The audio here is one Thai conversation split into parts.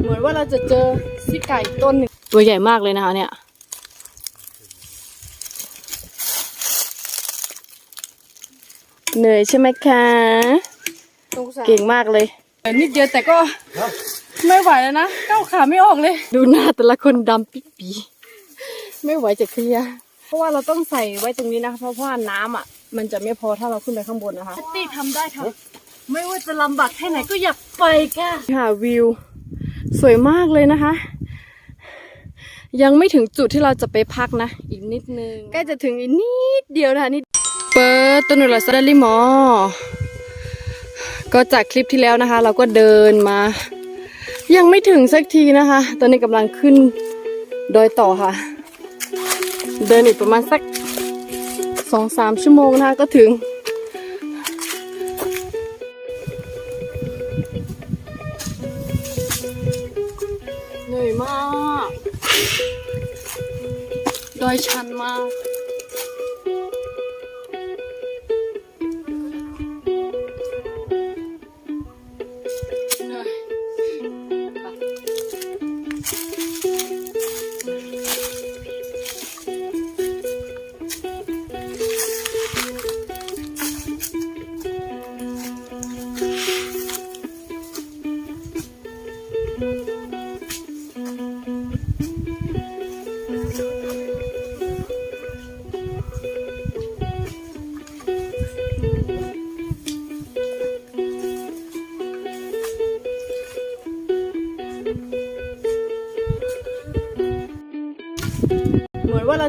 เหมือนว่าเราจะเจอซิไก่ต้นหนึ่งตัวใหญ่มากเลยนะคะเนี่ยเหนื่อยใช่ไหมคะเก่งมากเลยนิดเดียวแต่ก็ไม่ไหวแล้วนะก้าวขาไม่ออกเลย ดูหน้าแต่ละคนดำปิ๊ปีไม่ไหวจะเคลียร์เพราะว่าเราต้องใส่ไว้ตรงนี้นะคะเพราะว่าน้ำอะ มันจะไม่พอถ้าเราขึ้นไปข้างบนนะคะตี้ทำได้ค่ะไม่ว่าจะลำบากแค่ไหนก็อยากไปค่ะค่ะวิว สวยมากเลยนะคะ ยังไม่ถึงจุดที่เราจะไปพักนะ อีกนิดนึงใกล้จะถึงอีกนิดเดียวนะนิดเปิดตัวหนูละซาดลิมอ ก็จากคลิปที่แล้วนะคะ เราก็เดินมา ยังไม่ถึงสักทีนะคะ ตอนนี้กำลังขึ้นโดยต่อค่ะ เดินอีกประมาณสักสองสามชั่วโมงนะคะก็ถึง ยชันมาก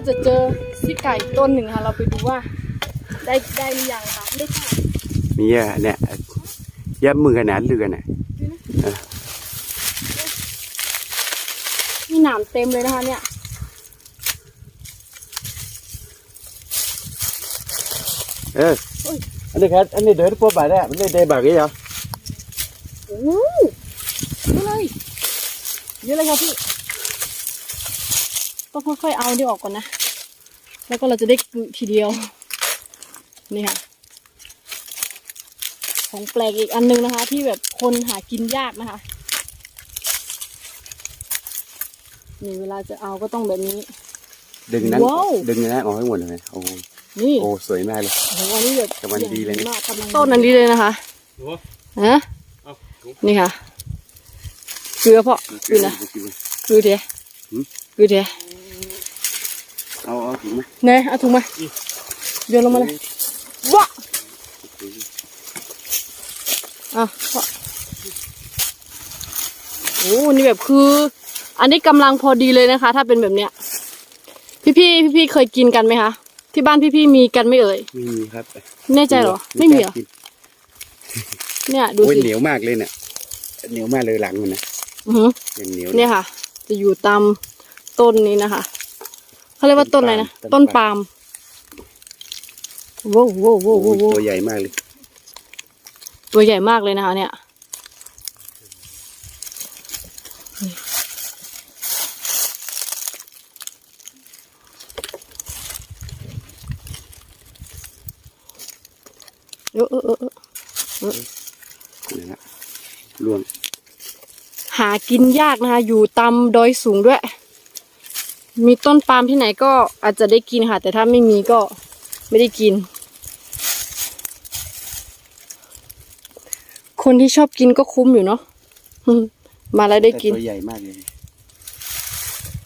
จะเจอซิไก่ต้นหนึ่งค่ะ เราไปดูว่า ได้ได้หรือยังคะได้ค่ะเนี่ยเนี่ยยับมือขนาดเรือน่ะมีหนามเต็มเลยนะคะเนี่ยเอออันนี้ครับอันนี้เดินพวกบาทเนี่ยมันได้ได้บาทกี่เหรอโอ้โหเยอะเลยเยอะเลยค่ะพี่ต้องค่อยๆเอาเดี๋ยวออกก่อนนะ แล้วก็เราจะได้กึทีเดียว นี่ค่ะ ของแปลกอีกอันนึงนะคะ ที่แบบคนหากินยากนะคะ นี่เวลาจะเอาก็ต้องแบบนี้ ดึงนั้น ว้าว ดึงนั้นออกให้หมดเลยโอ้นี่โอ้สวยมากเลย โอ้โหอันนี้แบบกำลังดีเลยนะมากกำลังต้นอันนี้เลยนะคะฮะนี่ค่ะเกลือเพาะเกลือนะเกลือเดียหืมเกลือเดีย เอาเอาถึงไหมเนยเอาถุงมาโยนลงมาเลยว้าอะเพาะโอ้นี่แบบคือ อันนี้กำลังพอดีเลยนะคะ ถ้าเป็นแบบเนี้ย พี่พี่พี่พี่ๆเคยกินกันไหมคะที่บ้านพี่พี่ๆมีกันไหม่เอ่ยไม่มีครับแน่ใจเหรอ ไม่มีเหรอเนี่ยดูโอ้ยสิเหนียวมากเลยเนี่ยเหนียวมากเลยหลังมันนะอือหือยังเหนียวเนี่ยค่ะ จะอยู่ตามต้นนี้นะคะ เขาเรียกว่าต้นอะไรนะ ต้ต้นนปาปาล์ล์มมโว้วโว้วโว้วโอ้โว้ยวตัวใหญ่มากเลย ตัวใหญ่มากเลยนะคะเนี่ยเออเออเออเออนะฮะร่วงหากินยากนะคะ อยู่ตามดอยสูงด้วย มีต้นปาล์มที่ไหนก็อาจจะได้กินค่ะ แต่ถ้าไม่มีก็ไม่ได้กิน คนที่ชอบกินก็คุ้มอยู่เนาะมาแล้วได้กินแต่ตัวใหญ่มากเลย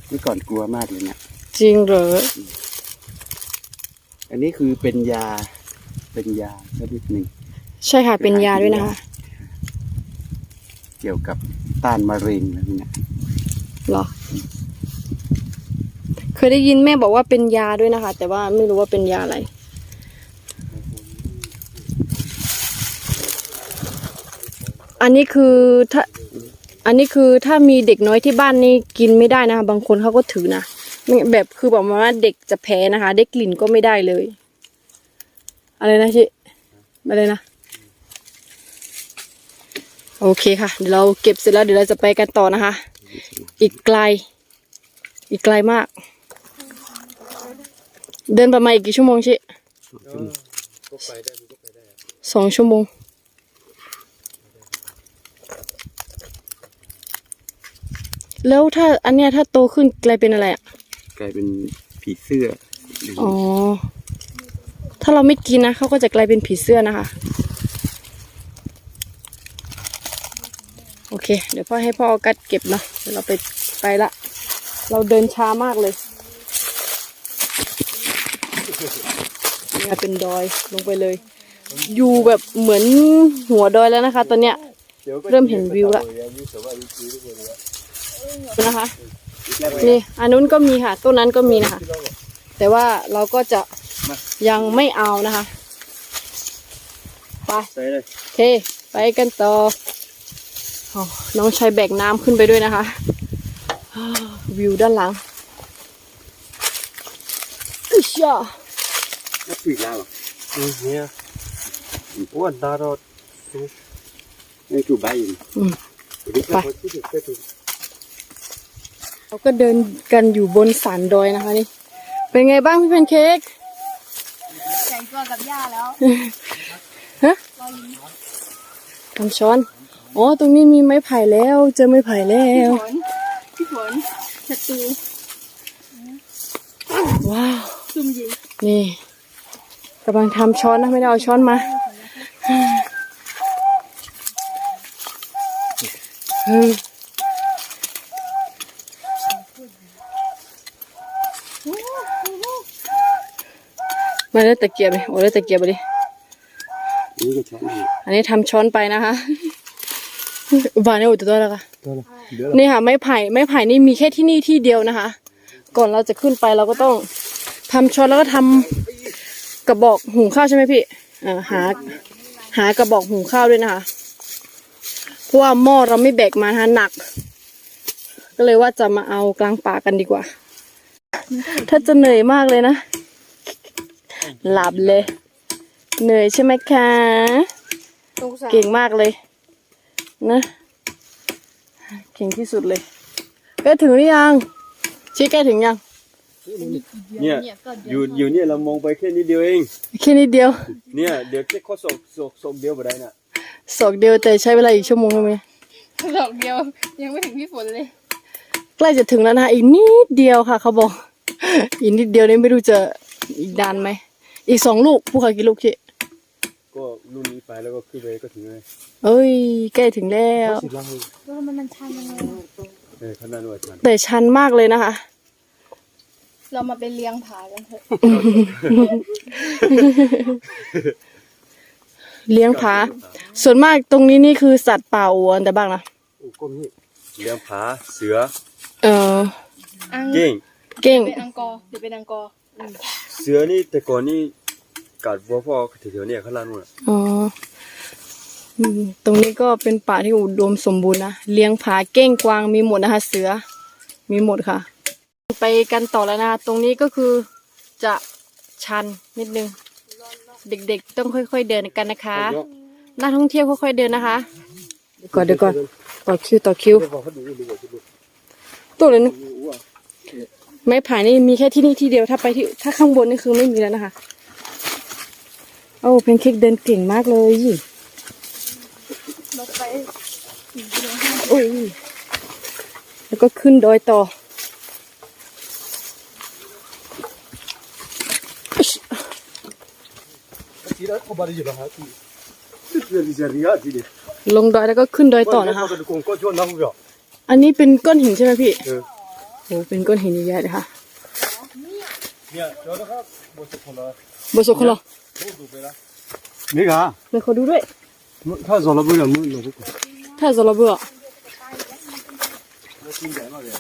เมื่อก่อนกลัวมากเลยเนี่ยจริงเหรอ อันนี้คือเป็นยา เป็นยาชนิดหนึ่งใช่ค่ะ เป็นยาด้วยนะคะ เกี่ยวกับต้านมะเร็งอะไรเนี่ยเหรอเค ยได้ยินแม่บอกว่าเป็นยาด้วยนะคะ แต่ว่าไม่รู้ว่าเป็นยาอะไร อันนี้คือถ้าอันนี้คือถ้ามีเด็กน้อยที่บ้านนี่กินไม่ได้นะคะ บางคนเขาก็ถือนะแบบคือบอกมาว่าเด็กจะแพ้นะคะ ได้กลิ่นก็ไม่ได้เลย อะไรนะชิอะไรนะ โอเคค่ะ เดี๋ยวเราเก็บเสร็จแล้วเดี๋ยวเราจะไปกันต่อนะคะ อีกไกล อีกไกลมาก เดินประมาณอีกกี่ชั่วโมงชิสองชั่วโมง แล้วถ้าอันเนี้ยถ้าโตขึ้นกลายเป็นอะไรอะ กลายเป็นผีเสื้ออ๋อ ถ้าเราไม่กินนะเขาก็จะกลายเป็นผีเสื้อนะคะ โอเค เดี๋ยวพ่อให้พ่อเอากัดเก็บเนาะเดี๋ยวเราไปไปละ เราเดินช้ามากเลย เนี่ยเป็นดอยลงไปเลย อยู่แบบเหมือนหัวดอยแล้วนะคะ ตอนเนี้ย เริ่มเห็นวิวละนะคะนี่อันนู้นก็มีค่ะ ต้นนั้นก็มีนะคะ แต่ว่าเราก็จะยังไม่เอานะคะไปเลยโอเคไปกันต่ออน้องชายแบกน้ำขึ้นไปด้วยนะคะ วิวด้านหลังอึชอ่ะนับปีกแล้วอืมเนี่ยอ้วนตาเราไม่ถูกใบอยู่อืมไปเราก็เดินกันอยู่บนสันดอยนะคะนี่ เป็นไงบ้างพี่แพนเค้กใส่ตัวกับย่าแล้วฮะทำช้อน อ๋อ ตรงนี้มีไม้ไผ่แล้ว เจอไม้ไผ่แล้วฝนพี่ฝนศัตรูว้าวซุ่มยิงนี่ กำลังทำช้อนนะไม่ได้เอาช้อนมาเออมาได้ตะเกียบไหมโอ้ได้ตะเกียบไปดินี่ก็ใช่อันนี้ทำช้อนไปนะคะบานนี่อุตตัวแล้วค่ะตัวละเดี๋ยวนี่ค่ะไม้ไผ่ไม้ไผ่นี่มีแค่ที่นี่ที่เดียวนะคะ ก่อนเราจะขึ้นไปเราก็ต้องทำช้อนแล้วก็ทำ กระบอกหุงข้าวใช่ไหมพี่อ่าหา หากระบอกหุงข้าวด้วยนะคะ เพราะว่าหม้อเราไม่แบกมานะคะหนัก ก็เลยว่าจะมาเอากลางป่ากันดีกว่า ถ้าจะเหนื่อยมากเลยนะ หลับเลย เหนื่อยใช่ไหมคะตรงสามเก่งมากเลย นะ เก่งที่สุดเลยใกล้ถึงหรือยังชี้ใกล้ถึงยัง เนี่ยอยู่อยู่เนี่ยเรามองไปแค่นิดเดียวเองแค่นิดเดียว เนี่ยเดี๋ยวแค่ข้อศอกศอกศอกเดียวไปได้น่ะสอกเดียวแต่ใช้เวลาอีกชั่วโมงใช่ไหมดอกเดียวยังไม่ถึงพี่ฝนเลย ใกล้จะถึงแล้วนะคะอีกนิดเดียวค่ะ เขาบอก อีกนิดเดียวนี่ไม่รู้จะอีกดานไหมอีกสองลูกผู้ขากี่ลูกชิก็รุ่นนี้ไปแล้วก็ขึ้นไปก็ถึงเลยเอ้ยใกล้ถึงแล้วสิบลังแล้วมันมันชันยังไงเออขนาดว่าฉันแต่ชันมากเลยนะคะ เรามาเป็นเลี้ยงผากันเถอะเลี้ยงผา ส่วนมากตรงนี้นี่คือสัตว์ป่าอัวแต่บ้างนะก้มนี่เลี้ยงผาเสือ เอออังเก้งเก่งเป็นอังกอร์เดี๋ยวเป็นอังกอร์อืมเสือนี่แต่ก่อนนี่กัดวัวพ่อแถวๆเนี่ยข้างล่างนู่นน่ะอ๋ออืมตรงนี้ก็เป็นป่าที่อุดมสมบูรณ์นะ เลี้ยงผาเก้งกวางมีหมดนะคะ เสือ มีหมดค่ะ ไปกันต่อแล้วนะคะตรงนี้ก็คือจะชันนิดนึง เด็กๆต้องค่อยๆเดินกันนะคะ นักท่องเที่ยวค่อยๆเดินนะคะเดี๋ยวก่อนเดี๋ยวก่อนต่อคิวต่อคิวบอกเขาดูดูบอกเขาดูตัวเลยนะไม้ไผ่นี่มีแค่ที่นี่ที่เดียวถ้าไปที่ถ้าข้างบนนี่คือไม่มีแล้วนะคะโอ้เพนเค้กเดินเก่งมากเลยรถไปโอ้ยแล้วก็ขึ้นดอยต่ออิ๊ช ทีละเขาบาริจิละฮะที่ที่เรียนเรียนที่เดียวลงดอยแล้วก็ขึ้นดอยต่อนะคะก็ดูกงก็ชวนน้องเหรออันนี้เป็นก้อนหินใช่ไหมพี่เออโอ้เป็นก้อนหินใหญ่ๆเลยค่ะเนี่ยเดี๋ยวนะครับบนสุดคนละบสุคนเหรอดูไปละนี่ค่ะเลยขอดูด้วยถ้าสอนเราไม่ได้มึงเราก็ถ้าจะระเบื่อกินใหญ่มากเลย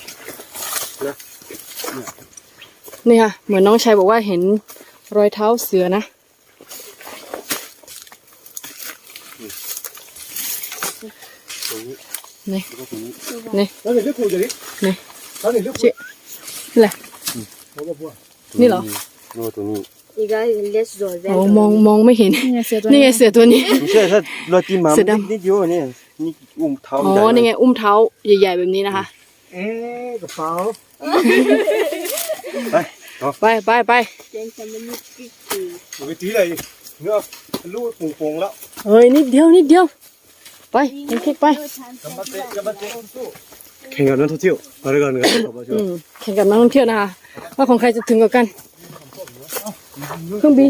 นี่ค่ะ เหมือนน้องชายบอกว่าเห็นรอยเท้าเสือนะ ตรง นี้นี่แล้วก็ตรงนี้นี่แล้วเดี๋ยวเลือกกูจะดินี่แล้วเดี๋ยวเลือกกูชินี่แหละแล้วก็พวกนี่เหรอโน่ตรงนี้อีกแล้วเลสโดดแวโอ้มองมองไม่เห็นนี่ไงเสือตัวนี่ไงเสือตัวนี้ไม่ใช่ถ้าเราจิ้มมาเสือดำนิดเดียวเนี่ยนี่อุ้มเท้าอ๋อนี่ไงอุ้มเท้าใหญ่ๆแบบนี้นะคะเอ๊ะกระเป๋าไปไปไปไปเจนจะไม่มีกิ๊กกีไปตีเลยเนื้อลูกโป่งๆแล้วเฮ้ยนิดเดียวนิดเดียว ไปเห็นเค้กไปกำบัดเตะกำบัดเตะสู้แข่งกับนักท่องเที่ยวอะไรกันกันขอบคุณอืมแข่งกับนักท่องเที่ยวนะคะว่าของใครจะถึงกว่ากันเครื่องบิน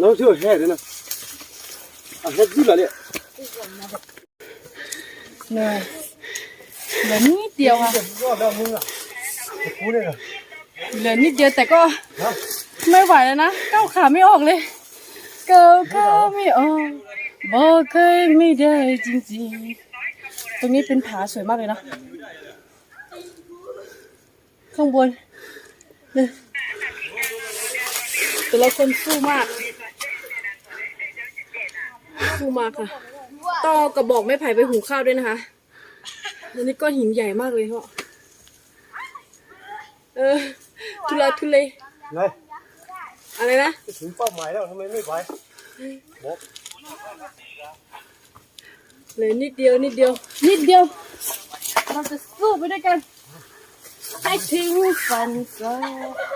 นักท่องเที่ยวแห่เลยนะอะแห่จุดละเนี่ยเหนื่อยเหลือนิดเดียวค่ะรอดแล้วมึงอะกูเนี่ยนะเหลือนิดเดียวแต่ก็ไม่ไหวแล้วนะก้าวขาไม่ออกเลย ก้าวขาไม่ออกบอกเคยไม่ได้จริงๆ ตรงนี้เป็นผาสวยมากเลยนะ ข้างบนเนี่ยแต่ละคนสู้มาก สู้มากค่ะต้อกระบอกไม้ไผ่ไปหุงข้าวด้วยนะคะอันนี้ก้อนหินใหญ่มากเลยพ่อเออทุลักทุเลไง อะไรนะถึงเป้าหมายแล้วทำไมไม่ไปเหลยนิดเดียวนิดเดียว นิดเดียว เราจะสู้ไปด้วยกันให้ถึงฝันฝัน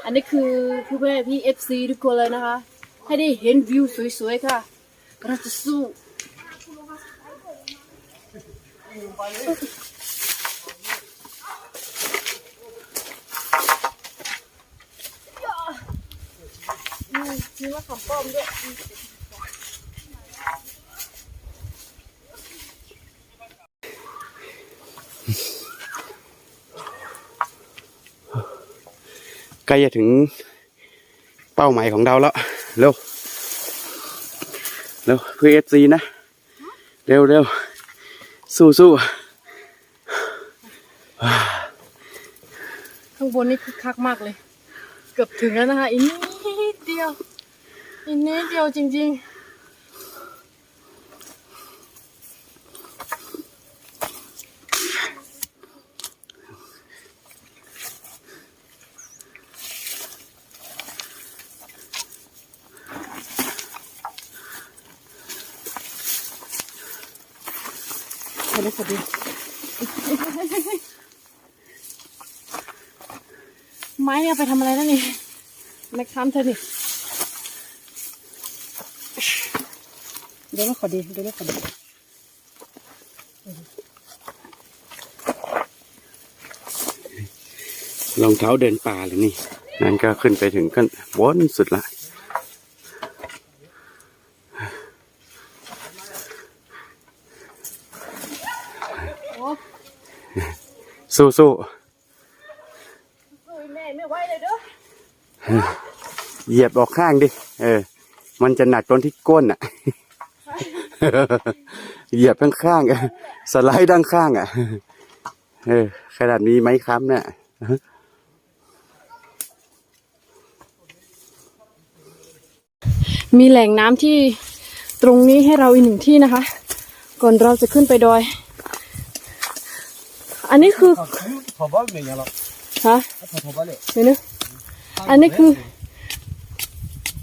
อันนี้คือผู้แม่พี่เอฟซีทุกคนเลยนะคะ ให้ได้เห็นวิวสวยๆค่ะ เราจะสู้ มีมะขามป้อมด้วยใกล้จะถึงเป้าหมายของเราแล้ว เร็ว เร็วเพื่อเอฟซีนะ เร็วเร็วสู้สู้ข้างบนนี่คือคักมากเลย เกือบถึงแล้วนะคะอีกนิด เดียว อีกนิดเดียวจริงๆขอได้ขอดีไม้เอาไปทำอะไรแล้วนี่แม็กทำเธอนี่ ดี๋ยวไม่ขอดีเดี๋ยวไม่ขอดีรองเท้าเดินป่าเลยนี่นั่นก็ขึ้นไปถึงกันบนสุดละโอ้สู้สู้ยแม่ไม่ไหวเลยเด้อเหยียบออกข้างดิ เออ มันจะหนักตรงที่ก้นอะ เหยียบข้างข้างๆสไลด์ด้านข้างอะเออขนาดมีไม้ค้ำเนี่ยมีแหล่งน้ำที่ตรงนี้ให้เราอีกหนึ่งที่นะคะ ก่อนเราจะขึ้นไปดอย อันนี้คือถอดบ้านเป็นยังหรอฮะถอดบ้านเลยเดี๋ยวนะอันนี้คือ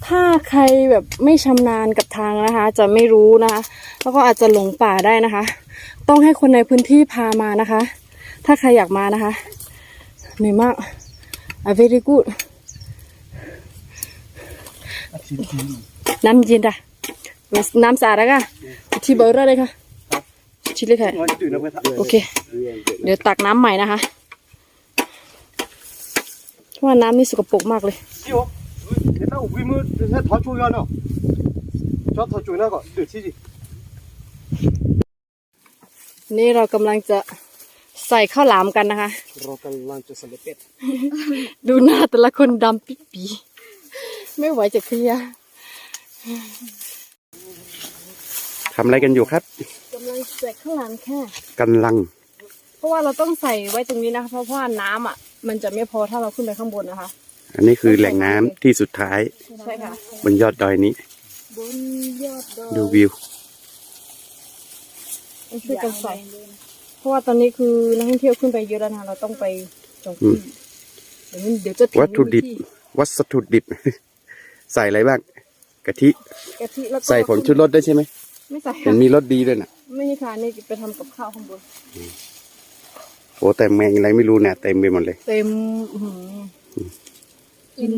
ถ้าใครแบบไม่ชำนาญกับทางนะคะ จะไม่รู้นะคะ แล้วก็อาจจะหลงป่าได้นะคะ ต้องให้คนในพื้นที่พามานะคะ ถ้าใครอยากมานะคะเหนื่อยมาก a very good น้ำเย็นจ้ะน้ำสะอาดแล้วค่ะที่เบอร์เลยค่ะชิลเลยค่ะโอเค เดี๋ยวตักน้ำใหม่นะคะเพราะว่าน้ำนี่สกปรกมากเลย 일단 우리뭐 더 중요하나 저 더 중요한 거 네, 치지 นี่เรากำลังจะใส่ข้าวหลามกันนะคะ 로컬 란치 살레เป็ด ดูหน้าแต่ละคนดำปิ๊บปีไม่ไหวจะเคลียร์ ทำอะไรกันอยู่ครับ กำลังใส่ข้าวหลามแค่ กำลัง เพราะว่าเราต้องใส่ไว้ตรงนี้นะคะ เพราะว่าน้ำอ่ะ มันจะไม่พอถ้าเราขึ้นไปข้างบนนะคะ อันนี้คือแหล่งน้ำที่สุดท้ายใช่ค่ะ บนยอดดอยนี้ บนยอดดอยดูวิว ต้องช่วยกันใส่เพราะว่าตอนนี้คือนักท่องเที่ยวขึ้นไปเยอะแล้วนะคะเราต้องไปจองที่เดี๋ยวมันเดี๋ยวจะถึงวัตถุดิบ ที่วัสถุดิบ ใส่อะไรบ้างกะทิ กะทิแล้วก็ใส่ผงชูรสได้วยใช่ไหมไม่ใส่เห็นมีรสดีด้วยน่ะไม่ใช่ค่ะนี่ไปทำกับข้าวข้างบนโอ้แต่แมงอะไรไม่รู้เนี่ยเต็มไปหมดเลย เต็มอื้อหือ กิน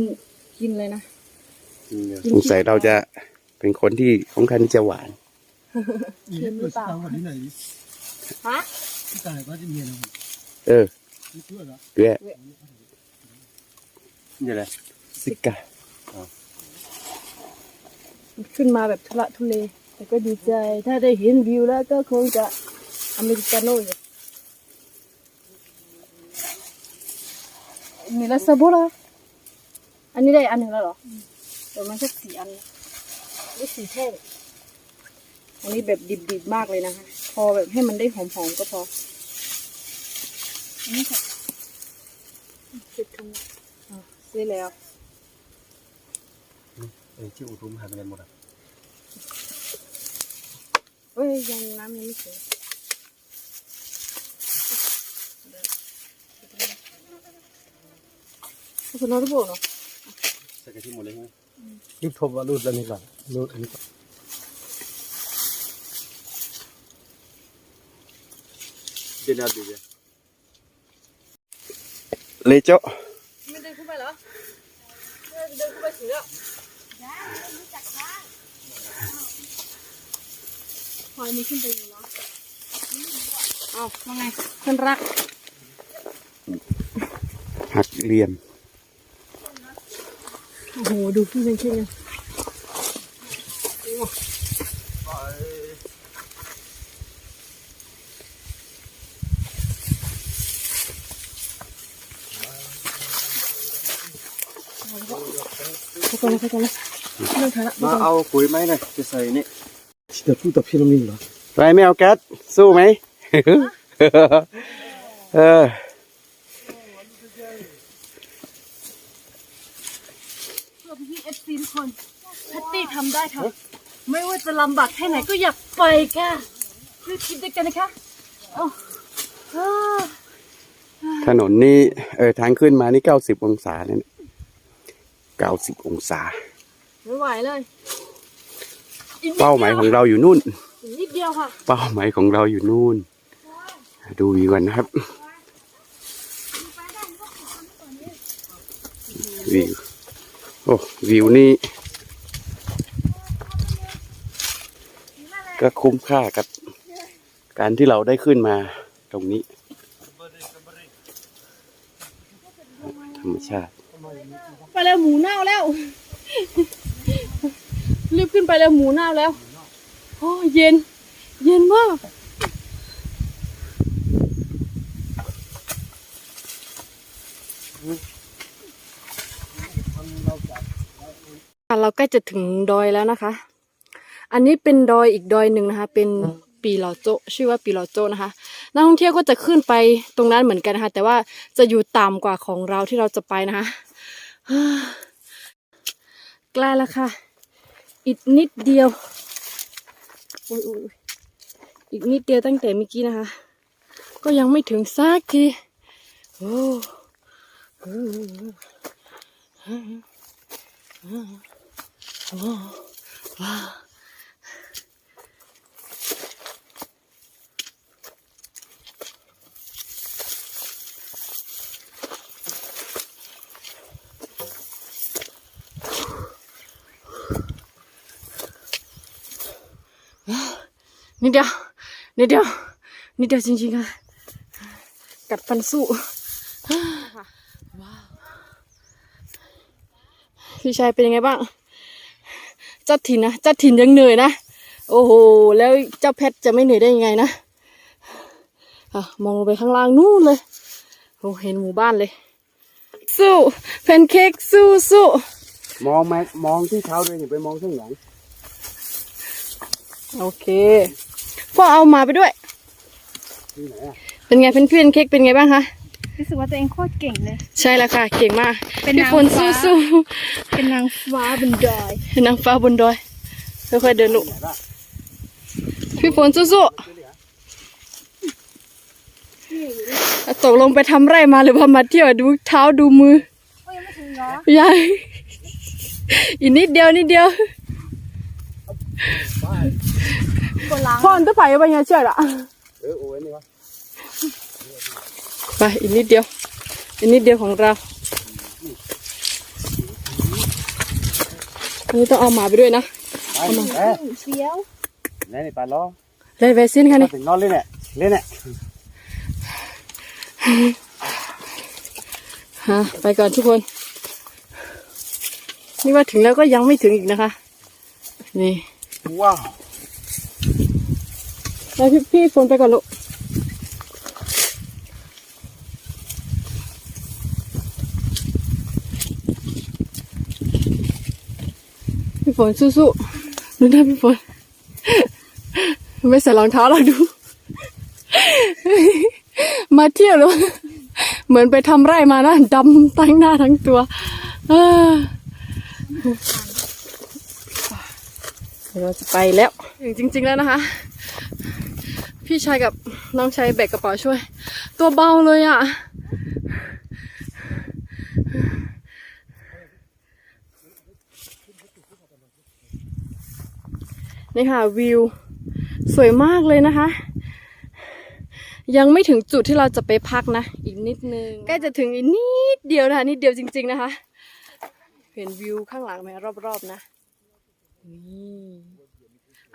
กินเลยนะสงสัยเราจะเป็นคนที่ของคันจะหวานเค็มหรือเปล่าฮะเออเกลือนี่อะไรสิกะขึ้นมาแบบทุระทุเลแต่ก็ดีใจ ถ้าได้เห็นวิวแล้วก็คงจะอเมริกาโน่อยู่มีลาซาโบลา อันนี้ได้อันหนึ่งแล้วเหรอเดี๋ยวมันสักสี่อันนี่สี่แท่งอันนี้แบบดิบๆมากเลยนะคะ พอแบบให้มันได้หอมๆก็พออันนี้ค่ะสิบถุงอะซื้อแล้วเอ้ยชื่ออุทุมหายไปไหนหมดอะเอ้ยยังน้ำยังไม่ถึงคุณน้องทุกคนเนาะ ใส่กะทิหมดเลยไหมรูดทบว่ารูดแล้วนี่ก่อนรูดอันนี้ก่อนเดี๋ยวดูเดี๋ยวเลยเจ๊าไม่เดินขึ้นไปเหรอเดินขึ้นไปถึงแล้วพอยนี้ขึ้นไปอยู่เนาะอ้าว่าไงเพื่นรักหักเรียน โอ้โห ดูพี่มันเช่นเข้ากันเข้ากันเรื่องนมาเอาปุ๋ยไหมนะจะใส่นี่ที่จะพูดต่อพี่น้ำนิ่เหรอไรไม่เอาแก๊สสู้ไหมเออ ซีทุกคนแพตตี้ทำได้ค่ะ ไม่ว่าจะลำบากแค่ไหนก็อยากไปค่ะคือคิดด้วยกันนะคะเอาอ้าถนนนี่เออทางขึ้นมานี่เก้าสิบองศาเนี่ยเก้าสิบองศา ไม่ไหวเลยอีกนิดเป้าหมายของเราอยู่นู่น อีกนิดเดียวค่ะ เป้าหมายของเราอยู่นู่น ดูวิวกันนะครับวิวโอ้วิวนี่ก็คุ้มค่ากับการที่เราได้ขึ้นมาตรงนี้ธรรมชาติไปแล้วหมูเน่าแล้วรีบขึ้นไปแล้วหมูเน่าแล้วโอ้เย็น เย็นมาก เราใกล้จะถึงดอยแล้วนะคะ อันนี้เป็นดอยอีกดอยหนึ่งนะคะ เป็นปีเหลาโจชื่อว่าปีเหลาโจนะคะนักท่องเที่ยวก็จะขึ้นไปตรงนั้นเหมือนกันนะคะ แต่ว่าจะอยู่ต่ำกว่าของเราที่เราจะไปนะคะใกล้แล้วค่ะ อีกนิดเดียวอีกนิดเดียวตั้งแต่เมื่อกี้นะคะ ก็ยังไม่ถึงสักทีโอ้ ว้าวนิดเดียวนิดเดียวนิดเดียวจริงๆค่ะกัดฟันสู้ว้าว พี่ชายเป็นยังไงบ้างเจ้าถิ่นนะเจ้าถิ่นยังเหนื่อยนะโอ้โหแล้วเจ้าเพชรจะไม่เหนื่อยได้ยังไงนะอะมองลงไปข้างล่างนู่นเลยโอ้เห็นหมู่บ้านเลย สู้แพนเค้กสู้สู้มองไหมมองที่เท้าด้วยอย่าไปมองข้างหลังโอเคพ่อเอาหมาไปด้วย ที่ไหนอะเป็นไงเพื่อนๆเค้กเป็นไงบ้างคะ รู้สึกว่าตัวเองโคตรเก่งเลย ใช่แล้วค่ะ เก่งมากเป็นพี่นางฝนฟ้า สู้เป็นนางฟ้าบนดอยๆนางฟ้าบนดอยค่อยๆเดินลูกพี่ฝนสู้ๆตกลงไปทำไร่มาหรือว่ามาเที่ยวดูเท้าดูมือ โอ้ยยังไม่ถึงเหรอยังอีกนิดเดียวนิดเดียวคนล้างพ่ออันตะไปไปยังเชื่อละเออโอ้ยนี่วะ ไปอีกนิดเดียว อีกนิดเดียวของเราอันนี่ต้องเอาหมาไปด้วยนะไปเอ๊ะเฟี้ยวมนี่นี่ปลาล้อเลยเวซินค่ะมานี่ถึงนอนเลยเนี่ยเล่นเนี่ยฮะไปก่อนทุกคน นี่ว่าถึงแล้วก็ยังไม่ถึงอีกนะคะ นี่ ว้าว ไปพี่พี่ฝนไปก่อนลูก นสู้ๆดูหน้าพี่ฝน ไม่ใส่รองเท้าหรอกดู มาเที่ยวแล้วเหมือนไปทำไร่มานะดำทั้งหน้าทั้งตัวเราจะไปแล้ว จริง ๆ แล้วนะคะ พี่ชายกับน้องชายแบกกระเป๋าช่วย ตัวเบาเลยอะ นี่ค่ะวิว สวยมากเลยนะคะ ยังไม่ถึงจุดที่เราจะไปพักนะ อีกนิดนึงใกล้จะถึงอีกนิดเดียวนะคะนิดเดียวจริง ๆนะคะ เห็นวิวข้างหลังไหมรอบๆนะนี่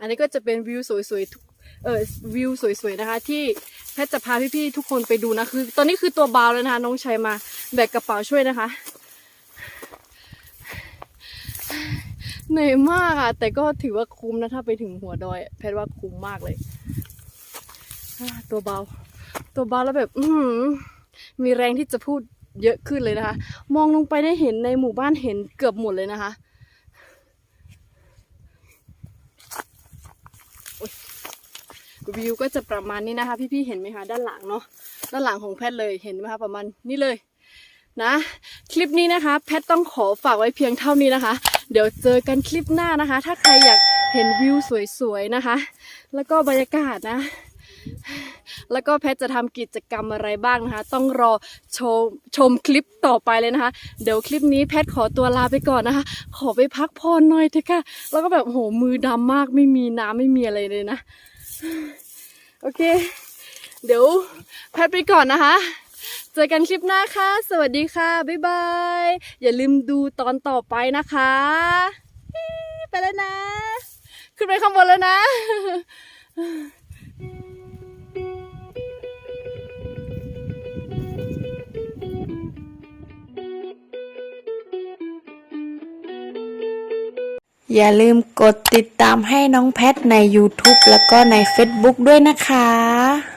อันนี้ก็จะเป็นวิวสวยๆทุกเออวิวสวยๆนะคะ ที่แพทย์จะพาพี่ๆทุกคนไปดูนะคือ ตอนนี้คือตัวเบาแล้วนะคะน้องชัยมาแบกกระเป๋าช่วยนะคะ เหนื่อยมากอะแต่ก็ถือว่าคุ้มนะถ้าไปถึงหัวดอย แพทว่าคุ้มมากเลยตัวเบา ตัวเบาแล้วแบบ อืมีแรงที่จะพูดเยอะขึ้นเลยนะคะ มองลงไปได้เห็นในหมู่บ้านเห็นเกือบหมดเลยนะคะวิวก็จะประมาณนี้นะคะ พี่ๆเห็นไหมคะด้านหลังเนาะด้านหลังของแพทเลยเห็นไหมคะประมาณนี้เลยนะ คลิปนี้นะคะ แพทต้องขอฝากไว้เพียงเท่านี้นะคะ เดี๋ยวเจอกันคลิปหน้านะคะ ถ้าใครอยากเห็นวิวสวยๆนะคะ แล้วก็บรรยากาศนะ แล้วก็แพทจะทำกิจกรรมอะไรบ้างนะคะ ต้องรอชมชมคลิปต่อไปเลยนะคะ เดี๋ยวคลิปนี้แพทขอตัวลาไปก่อนนะคะ ขอไปพักผ่อนหน่อยเถอะค่ะ แล้วก็แบบโหมือดำมากไม่มีน้ำไม่มีอะไรเลยนะ โอเค เดี๋ยวแพทไปก่อนนะคะ เจอกันคลิปหน้าค่ะ สวัสดีค่ะ บ๊ายบาย อย่าลืมดูตอนต่อไปนะคะ ไปแล้วนะ ขึ้นไปข้างบนแล้วนะอย่าลืมกดติดตามให้น้องแพทใน YouTube แล้วก็ใน Facebook ด้วยนะคะ